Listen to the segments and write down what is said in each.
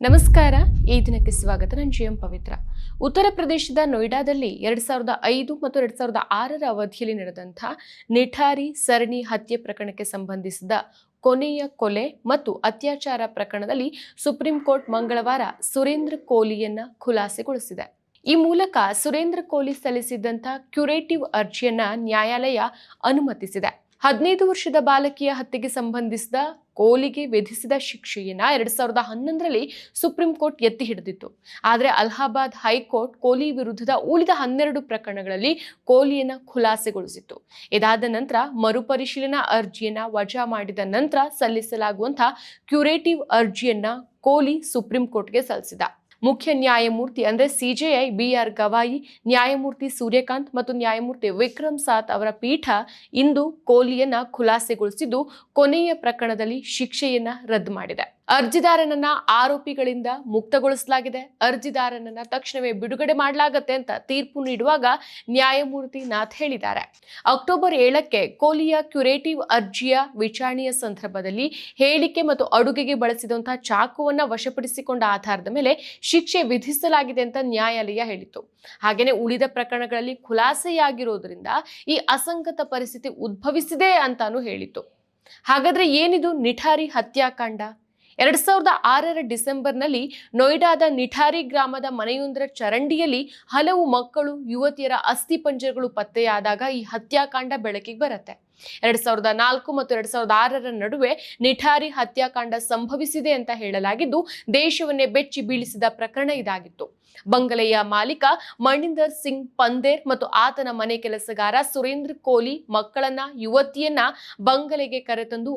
ನಮಸ್ಕಾರ, ಈ ದಿನಕ್ಕೆ ಸ್ವಾಗತ. ನಾನು ಜಿ ಎಂ ಪವಿತ್ರ. ಉತ್ತರ ಪ್ರದೇಶದ ನೋಯ್ಡಾದಲ್ಲಿ ಎರಡು ಸಾವಿರದ ಐದು ಮತ್ತು ಎರಡು ಸಾವಿರದ ಆರರ ಅವಧಿಯಲ್ಲಿ ನಡೆದಂಥ ನಿಠಾರಿ ಸರಣಿ ಹತ್ಯೆ ಪ್ರಕರಣಕ್ಕೆ ಸಂಬಂಧಿಸಿದ ಕೊನೆಯ ಕೊಲೆ ಮತ್ತು ಅತ್ಯಾಚಾರ ಪ್ರಕರಣದಲ್ಲಿ ಸುಪ್ರೀಂ ಕೋರ್ಟ್ ಮಂಗಳವಾರ ಸುರೇಂದ್ರ ಕೋಲಿಯನ್ನ ಖುಲಾಸೆಗೊಳಿಸಿದೆ. ಈ ಮೂಲಕ ಸುರೇಂದ್ರ ಕೋಲಿ ಸಲ್ಲಿಸಿದ್ದಂಥ ಕ್ಯುರೇಟಿವ್ ಅರ್ಜಿಯನ್ನ ನ್ಯಾಯಾಲಯ ಅನುಮತಿಸಿದೆ. ಹದಿನೈದು ವರ್ಷದ ಬಾಲಕಿಯ ಹತ್ಯೆಗೆ ಸಂಬಂಧಿಸಿದ ಕೋಲಿಗೆ ವಿಧಿಸಿದ ಶಿಕ್ಷೆಯನ್ನ ಎರಡ್ ಸಾವಿರದ ಹನ್ನೊಂದರಲ್ಲಿ ಸುಪ್ರೀಂ ಕೋರ್ಟ್ ಎತ್ತಿ ಹಿಡಿದಿತ್ತು. ಆದರೆ ಅಲಹಾಬಾದ್ ಹೈಕೋರ್ಟ್ ಕೋಲಿ ವಿರುದ್ಧದ ಉಳಿದ ಹನ್ನೆರಡು ಪ್ರಕರಣಗಳಲ್ಲಿ ಕೋಲಿಯನ್ನ ಖುಲಾಸೆಗೊಳಿಸಿತ್ತು. ಇದಾದ ನಂತರ ಮರುಪರಿಶೀಲನಾ ಅರ್ಜಿಯನ್ನ ವಜಾ ಮಾಡಿದ ನಂತರ ಸಲ್ಲಿಸಲಾಗುವಂತಹ ಕ್ಯುರೇಟಿವ್ ಅರ್ಜಿಯನ್ನ ಕೋಲಿ ಸುಪ್ರೀಂ ಕೋರ್ಟ್ಗೆ ಸಲ್ಲಿಸಿದ. ಮುಖ್ಯ ನ್ಯಾಯಮೂರ್ತಿ ಅಂದರೆ ಸಿಜೆಐ ಬಿ ಆರ್ ಗವಾಯಿ, ನ್ಯಾಯಮೂರ್ತಿ ಸೂರ್ಯಕಾಂತ್ ಮತ್ತು ನ್ಯಾಯಮೂರ್ತಿ ವಿಕ್ರಮ್ ಸಾತ್ ಅವರ ಪೀಠ ಇಂದು ಕೋಲಿಯನ್ನ ಖುಲಾಸೆಗೊಳಿಸಿದ್ದು, ಕೊನೆಯ ಪ್ರಕರಣದಲ್ಲಿ ಶಿಕ್ಷೆಯನ್ನ ರದ್ದು ಮಾಡಿದೆ. ಅರ್ಜಿದಾರನನ್ನ ಆರೋಪಿಗಳಿಂದ ಮುಕ್ತಗೊಳಿಸಲಾಗಿದೆ. ಅರ್ಜಿದಾರನನ್ನ ತಕ್ಷಣವೇ ಬಿಡುಗಡೆ ಮಾಡಲಾಗತ್ತೆ ಅಂತ ತೀರ್ಪು ನೀಡುವಾಗ ನ್ಯಾಯಮೂರ್ತಿ ನಾಥ್ ಹೇಳಿದ್ದಾರೆ. ಅಕ್ಟೋಬರ್ ಏಳಕ್ಕೆ ಕೋಲಿಯ ಕ್ಯುರೇಟಿವ್ ಅರ್ಜಿಯ ವಿಚಾರಣೆಯ ಸಂದರ್ಭದಲ್ಲಿ ಹೇಳಿಕೆ ಮತ್ತು ಅಡುಗೆಗೆ ಬಳಸಿದಂತಹ ಚಾಕುವನ್ನ ವಶಪಡಿಸಿಕೊಂಡ ಆಧಾರದ ಮೇಲೆ ಶಿಕ್ಷೆ ವಿಧಿಸಲಾಗಿದೆ ಅಂತ ನ್ಯಾಯಾಲಯ ಹೇಳಿತು ಹಾಗೇನೆ ಉಳಿದ ಪ್ರಕರಣಗಳಲ್ಲಿ ಖುಲಾಸೆಯಾಗಿರೋದ್ರಿಂದ ಈ ಅಸಂಗತ ಪರಿಸ್ಥಿತಿ ಉದ್ಭವಿಸಿದೆ ಅಂತಾನು ಹೇಳಿತು ಹಾಗಾದ್ರೆ ಏನಿದು? ನಿಠಾರಿ ಹತ್ಯಾಕಾಂಡ? ಎರಡ್ ಸಾವಿರದ ಆರರ ಡಿಸೆಂಬರ್ನಲ್ಲಿ ನೋಯ್ಡಾದ ನಿಠಾರಿ ಗ್ರಾಮದ ಮನೆಯೊಂದರ ಚರಂಡಿಯಲ್ಲಿ ಹಲವು ಮಕ್ಕಳು, ಯುವತಿಯರ ಅಸ್ಥಿಪಂಜರಗಳು ಪತ್ತೆಯಾದಾಗ ಈ ಹತ್ಯಾಕಾಂಡ ಬೆಳಕಿಗೆ ಬರುತ್ತೆ. ಎರಡ್ ಸಾವಿರದ ನಾಲ್ಕು ಮತ್ತು ಎರಡ್ ಸಾವಿರದ ಆರರ ನಡುವೆ ನಿಠಾರಿ ಹತ್ಯಾಕಾಂಡ ಸಂಭವಿಸಿದೆ ಅಂತ ಹೇಳಲಾಗಿದ್ದು, ದೇಶವನ್ನೇ ಬೆಚ್ಚಿ ಬೀಳಿಸಿದ ಪ್ರಕರಣ ಇದಾಗಿತ್ತು. ಬಂಗಲೆಯ ಮಾಲೀಕ ಮಣಿಂದರ್ ಸಿಂಗ್ ಪಂದೇರ್ ಮತ್ತು ಆತನ ಮನೆ ಕೆಲಸಗಾರ ಸುರೇಂದ್ರ ಕೋಲಿ ಮಕ್ಕಳನ್ನ, ಯುವತಿಯನ್ನ ಬಂಗಲೆಗೆ ಕರೆತಂದು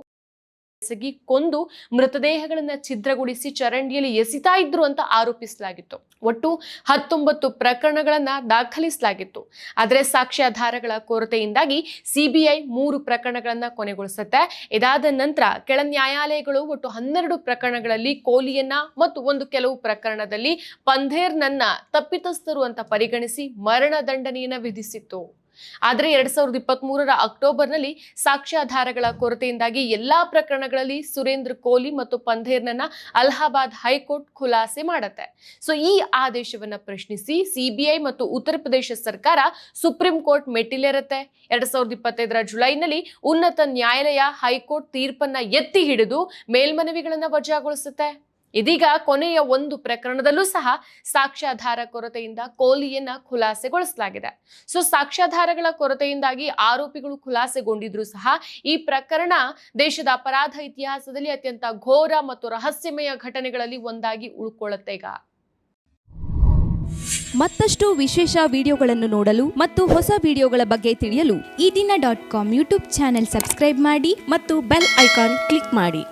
ಎಸಗಿ ಕೊಂದು ಮೃತದೇಹಗಳನ್ನ ಛಿದ್ರಗೊಳಿಸಿ ಚರಂಡಿಯಲ್ಲಿ ಎಸಿತಾ ಇದ್ರು ಅಂತ ಆರೋಪಿಸಲಾಗಿತ್ತು. ಒಟ್ಟು ಹತ್ತೊಂಬತ್ತು ಪ್ರಕರಣಗಳನ್ನ ದಾಖಲಿಸಲಾಗಿತ್ತು. ಆದರೆ ಸಾಕ್ಷ್ಯಾಧಾರಗಳ ಕೊರತೆಯಿಂದಾಗಿ ಸಿಬಿಐ ಮೂರು ಪ್ರಕರಣಗಳನ್ನ ಕೊನೆಗೊಳಿಸುತ್ತೆ. ಇದಾದ ನಂತರ ಕೆಳ ನ್ಯಾಯಾಲಯಗಳು ಒಟ್ಟು ಹನ್ನೆರಡು ಪ್ರಕರಣಗಳಲ್ಲಿ ಕೋಲಿಯನ್ನ ಮತ್ತು ಒಂದು ಕೆಲವು ಪ್ರಕರಣದಲ್ಲಿ ಪಂಧೇರ್ನನ್ನ ತಪ್ಪಿತಸ್ಥರು ಅಂತ ಪರಿಗಣಿಸಿ ಮರಣ ದಂಡನೆಯನ್ನ ವಿಧಿಸಿತ್ತು. ಆದರೆ ಎರಡ್ ಸಾವಿರದ ಇಪ್ಪತ್ತ್ ಮೂರರ ಅಕ್ಟೋಬರ್ನಲ್ಲಿ ಸಾಕ್ಷ್ಯಾಧಾರಗಳ ಕೊರತೆಯಿಂದಾಗಿ ಎಲ್ಲಾ ಪ್ರಕರಣಗಳಲ್ಲಿ ಸುರೇಂದ್ರ ಕೋಲಿ ಮತ್ತು ಪಂಧೇರ್ನನ್ನ ಅಲಹಾಬಾದ್ ಹೈಕೋರ್ಟ್ ಖುಲಾಸೆ ಮಾಡುತ್ತೆ. ಸೊ ಈ ಆದೇಶವನ್ನ ಪ್ರಶ್ನಿಸಿ ಸಿಬಿಐ ಮತ್ತು ಉತ್ತರ ಪ್ರದೇಶ ಸರ್ಕಾರ ಸುಪ್ರೀಂ ಕೋರ್ಟ್ ಮೆಟ್ಟಿಲೇರುತ್ತೆ. ಎರಡ್ ಸಾವಿರದ ಇಪ್ಪತ್ತೈದರ ಜುಲೈನಲ್ಲಿ ಉನ್ನತ ನ್ಯಾಯಾಲಯ ಹೈಕೋರ್ಟ್ ತೀರ್ಪನ್ನ ಎತ್ತಿ ಹಿಡಿದು ಮೇಲ್ಮನವಿಗಳನ್ನ ವಜಾಗೊಳಿಸುತ್ತೆ. ಇದೀಗ ಕೊನೆಯ ಒಂದು ಪ್ರಕರಣದಲ್ಲೂ ಸಹ ಸಾಕ್ಷ್ಯಾಧಾರ ಕೊರತೆಯಿಂದ ಕೋಲಿಯನ್ನ ಖುಲಾಸೆಗೊಳಿಸಲಾಗಿದೆ. ಸೊ, ಸಾಕ್ಷ್ಯಾಧಾರಗಳ ಕೊರತೆಯಿಂದಾಗಿ ಆರೋಪಿಗಳು ಖುಲಾಸೆಗೊಂಡಿದ್ರು ಸಹ ಈ ಪ್ರಕರಣ ದೇಶದ ಅಪರಾಧ ಇತಿಹಾಸದಲ್ಲಿ ಅತ್ಯಂತ ಘೋರ ಮತ್ತು ರಹಸ್ಯಮಯ ಘಟನೆಗಳಲ್ಲಿ ಒಂದಾಗಿ ಉಳ್ಕೊಳ್ಳುತ್ತೆ ಮತ್ತಷ್ಟು ವಿಶೇಷ ವಿಡಿಯೋಗಳನ್ನು ನೋಡಲು ಮತ್ತು ಹೊಸ ವಿಡಿಯೋಗಳ ಬಗ್ಗೆ ತಿಳಿಯಲು ಈ ದಿನ dot com YouTube channel subscribe ಮಾಡಿ ಮತ್ತು ಬೆಲ್ ಐಕಾನ್ ಕ್ಲಿಕ್ ಮಾಡಿ.